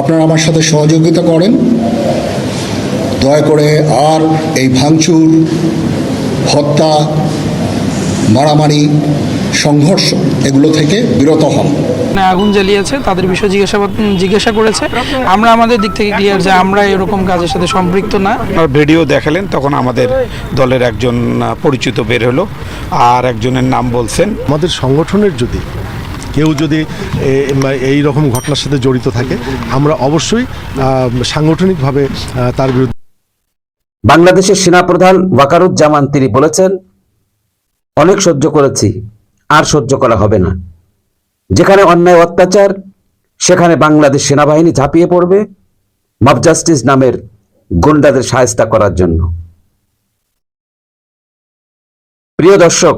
আপনারা আমার সাথে সহযোগিতা করেন। দয়া করে আর এই ভাঙচুর হত্যা মারামারি সংঘর্ষ এগুলো থেকে বিরত হন। মানে আগুন জ্বালিয়েছে তাদের বিষয়ে জিজ্ঞাসাবাদ জিজ্ঞাসা করেছে। আমরা আমাদের দিক থেকে ক্লিয়ার যে আমরা এরকম কাজের সাথে সম্পৃক্ত না। ভিডিও দেখালেন তখন আমাদের দলের একজন পরিচিত বের হলো আর একজনের নাম বলছেন। আমাদের সংগঠনের যদি কেউ যদি এই রকম ঘটনার সাথে জড়িত থাকে, আমরা অবশ্যই সাংগঠনিকভাবে তার বিরুদ্ধে বাংলাদেশের সেনাপ্রধান ওয়াকারুজ্জামান, তিনি বলেছেন, অনেক সহ্য করেছি, আর সহ্য করা হবে না। যেখানে অন্যায় অত্যাচার, সেখানে বাংলাদেশ সেনাবাহিনী ঝাঁপিয়ে পড়বে, মব জাস্টিস নামের গুন্ডাদের সায়স্তা করার জন্য। প্রিয় দর্শক,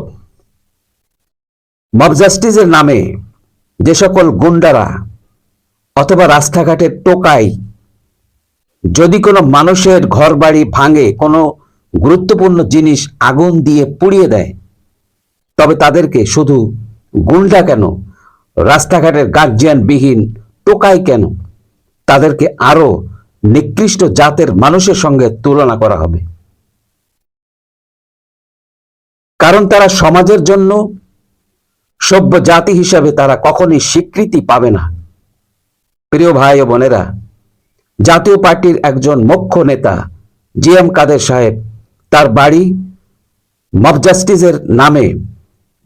মব জাস্টিসের নামে যে সকল গুন্ডারা অথবা রাস্তাঘাটের টোকাই যদি কোনো মানুষের ঘরবাড়ি ভাঙে, কোনো গুরুত্বপূর্ণ জিনিস আগুন দিয়ে পুড়িয়ে দেয়, তবে তাদেরকে শুধু গুন্ডা কেন, রাস্তাঘাটের গার্জিয়ানবিহীন টোকাই কেন, তাদেরকে আরও নিকৃষ্ট জাতের মানুষের সঙ্গে তুলনা করা হবে। কারণ তারা সমাজের জন্য সভ্য জাতি হিসাবে তারা কখনই স্বীকৃতি পাবে না। প্রিয় ভাই ও বোনেরা, জাতীয় পার্টির একজন মুখ্য নেতা জি এম কাদের সাহেব তার বাড়ি মব জাস্টিসের নামে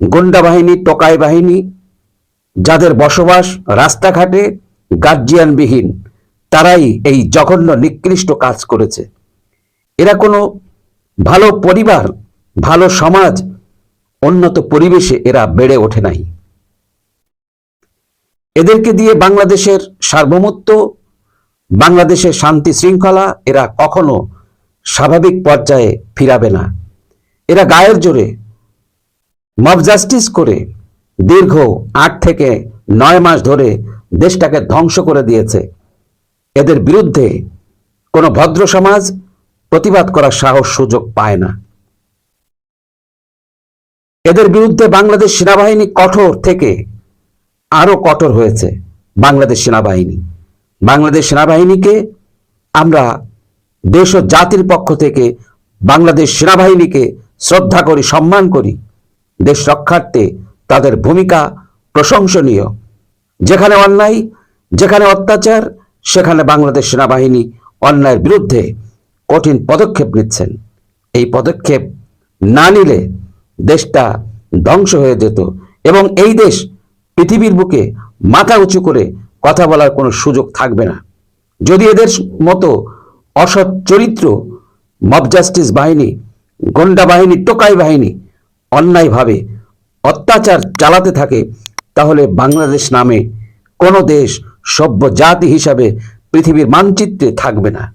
গুন্ডা বাহিনী, টোকাই বাহিনী, যাদের বসবাস রাস্তাঘাটে গার্জিয়ানবিহীন, তারাই এই জঘন্য, নিকৃষ্ট কাজ করেছে। এরা কোনো ভালো পরিবার, ভালো সমাজ উন্নত পরিবেশে এরা বেড়ে ওঠে নাই। এদেরকে দিয়ে বাংলাদেশের সার্বভৌমত্ব, বাংলাদেশের শান্তি শৃঙ্খলা এরা কখনো স্বাভাবিক পর্যায়ে ফিরাবে না। এরা গায়ের জোরে মব জাস্টিস করে দীর্ঘ আট থেকে নয় মাস ধরে দেশটাকে ধ্বংস করে দিয়েছে। এদের বিরুদ্ধে কোনো ভদ্র সমাজ প্রতিবাদ করার সাহস সুযোগ পায় না। এদের বিরুদ্ধে বাংলাদেশ সেনাবাহিনী কঠোর থেকে আরও কঠোর হয়েছে বাংলাদেশ সেনাবাহিনী। বাংলাদেশ সেনাবাহিনীকে আমরা দেশ ও জাতির পক্ষ থেকে বাংলাদেশ সেনাবাহিনীকে শ্রদ্ধা করি, সম্মান করি। দেশ রক্ষার্থে তাদের ভূমিকা প্রশংসনীয়। যেখানে অন্যায়, যেখানে অত্যাচার, সেখানে বাংলাদেশ সেনাবাহিনী অন্যায়ের বিরুদ্ধে কঠিন পদক্ষেপ নিচ্ছেন। এই পদক্ষেপ না নিলে দেশটা ধ্বংস হয়ে যেত। এবং এই দেশ পৃথিবীর বুকে মাথা উঁচু করে কথা বলার কোনো সুযোগ থাকবে না। যদি এদের মতো অসৎ চরিত্র মব জাস্টিস বাহিনী, গন্ডা বাহিনী, টোকাই বাহিনী অন্যায়ভাবে অত্যাচার চালাতে থাকে, তাহলে বাংলাদেশ নামে কোনো দেশ সভ্য জাতি হিসাবে পৃথিবীর মানচিত্রে থাকবে না।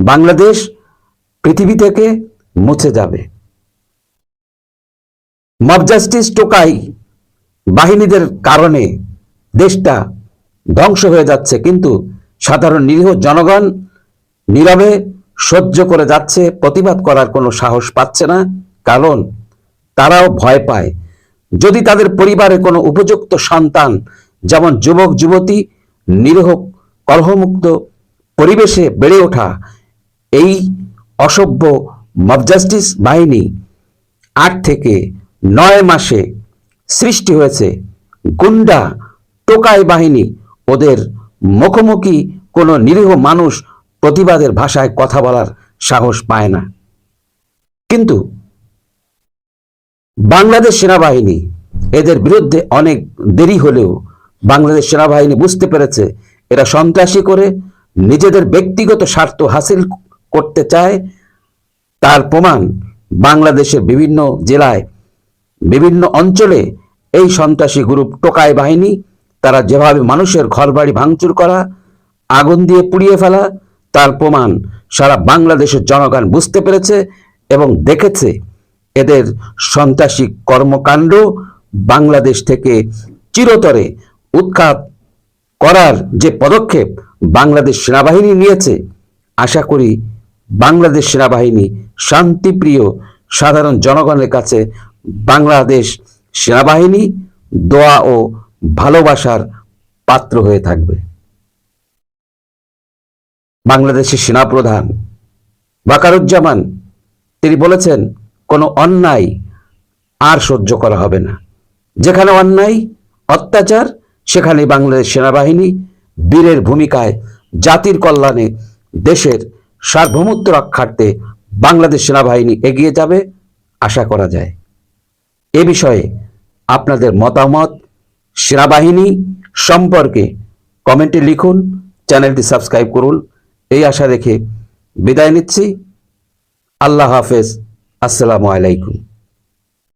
বাংলাদেশ পৃথিবী থেকে মুছে যাবে। মব জাস্টিস টোকাই বাহিনীদের কারণে দেশটা ধ্বংস হয়ে যাচ্ছে, কিন্তু সাধারণ নিরীহ জনগণ নীরবে সহ্য করে যাচ্ছে, প্রতিবাদ করার কোনো সাহস পাচ্ছে না, কারণ তারাও ভয় পায়। যদি তাদের পরিবারে কোনো উপযুক্ত সন্তান, যেমন যুবক, যুবতী, নিরীহ, কলহমুক্ত পরিবেশে বেড়ে ওঠা, এই অসভ্য মব জাস্টিস বাহিনী আট থেকে নয় মাসে সৃষ্টি হয়েছে গুন্ডা টোকাই বাহিনী। ওদের মুখোমুখি কোনো নিরীহ মানুষ প্রতিবাদের ভাষায় কথা বলার সাহস পায় না। কিন্তু বাংলাদেশ সেনাবাহিনী এদের বিরুদ্ধে অনেক দেরি হলেও বাংলাদেশ সেনাবাহিনী বুঝতে পেরেছে এরা সন্ত্রাসী করে নিজেদের ব্যক্তিগত স্বার্থ হাসিল করতে চায়। তার প্রমাণ বাংলাদেশের বিভিন্ন জেলায় বিভিন্ন অঞ্চলে এই সন্ত্রাসী গ্রুপ টোকায় বাহিনী, তারা যেভাবে মানুষের ঘরবাড়ি ভাঙচুর করা, আগুন দিয়ে পুড়িয়ে ফেলা, তার প্রমাণ সারা বাংলাদেশের জনগণ বুঝতে পেরেছে এবং দেখেছে। এদের সন্ত্রাসী কর্মকাণ্ড বাংলাদেশ থেকে চিরতরে উৎখাত করার যে পদক্ষেপ বাংলাদেশ সেনাবাহিনী নিয়েছে, আশা করি বাংলাদেশ সেনাবাহিনী শান্তিপ্রিয় সাধারণ জনগণের কাছে বাংলাদেশ সেনাবাহিনী দোয়া ও ভালোবাসার পাত্র হয়ে থাকবে। বাংলাদেশের সেনাপ্রধান বাকারুজ্জামান তিনি বলেছেন, কোনো অন্যায় আর সহ্য করা হবে না। যেখানে অন্যায়, অত্যাচার, সেখানে বাংলাদেশ সেনাবাহিনী বীরের ভূমিকায় জাতির কল্যাণে দেশের সার্বভৌমত্ব রক্ষার্থে বাংলাদেশ সেনাবাহিনী এগিয়ে যাবে, আশা করা যায়। এ বিষয়ে আপনাদের মতামত, সেনাবাহিনী সম্পর্কে কমেন্টে লিখুন, চ্যানেলটি সাবস্ক্রাইব করুন। এই আশা রেখে বিদায় নিচ্ছি। আল্লাহ হাফেজ। আসসালামু আলাইকুম।